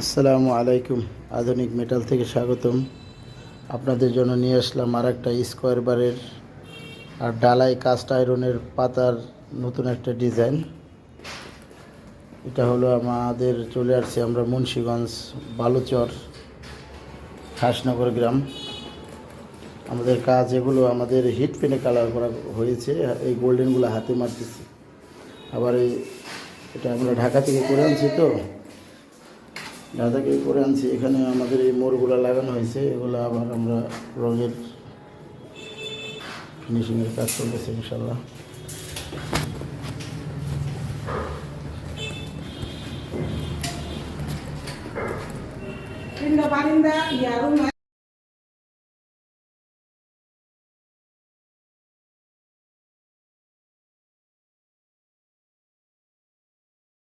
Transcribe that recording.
আসসালামু আলাইকুম। আধুনিক মেটাল থেকে স্বাগতম। আপনাদের জন্য নিয়ে আসলাম আর একটা স্কোয়ার বারের আর ডালাই কাস্ট আয়রনের পাতার নতুন একটা ডিজাইন এটা হলো আমাদের চলে আসছে আমরা মুন্সীগঞ্জ বালুচর খাসনগর গ্রাম। আমাদের কাজ এগুলো আমাদের হিট পেনে কালার করা হয়েছে। এই গোল্ডেনগুলো হাতে মারতেছি। আবার এই এটা আমরা ঢাকা থেকে করে আনছি তো। থেকে করে আনছি। এখানে আমাদের এই মোড়গুলো লাগানো হয়েছে। এগুলো আবার আমরা রঙের ফিনিশিংয়ের কাজ চলতেছে ইনশাল্লাহ বারিন্দা yaru